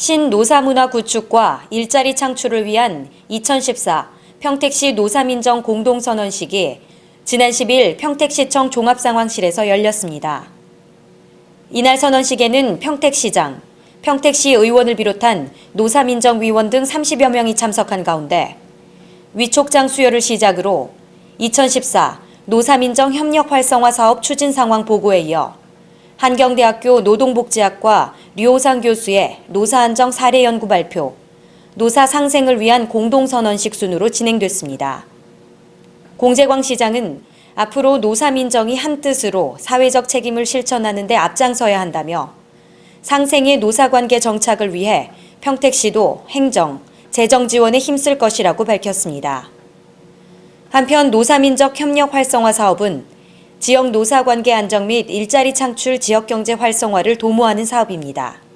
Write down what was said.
신노사문화 구축과 일자리 창출을 위한 2014 평택시 노사민정 공동선언식이 지난 10일 평택시청 종합상황실에서 열렸습니다. 이날 선언식에는 평택시장, 평택시 의원을 비롯한 노사민정위원 등 30여 명이 참석한 가운데 위촉장 수여를 시작으로 2014 노사민정 협력 활성화 사업 추진 상황 보고에 이어 한경대학교 노동복지학과 류호상 교수의 노사안정 사례 연구 발표, 노사 상생을 위한 공동선언식 순으로 진행됐습니다. 공재광 시장은 앞으로 노사민정이 한 뜻으로 사회적 책임을 실천하는 데 앞장서야 한다며 상생의 노사관계 정착을 위해 평택시도 행정, 재정 지원에 힘쓸 것이라고 밝혔습니다. 한편 노사민적 협력 활성화 사업은 지역 노사 관계 안정 및 일자리 창출 지역 경제 활성화를 도모하는 사업입니다.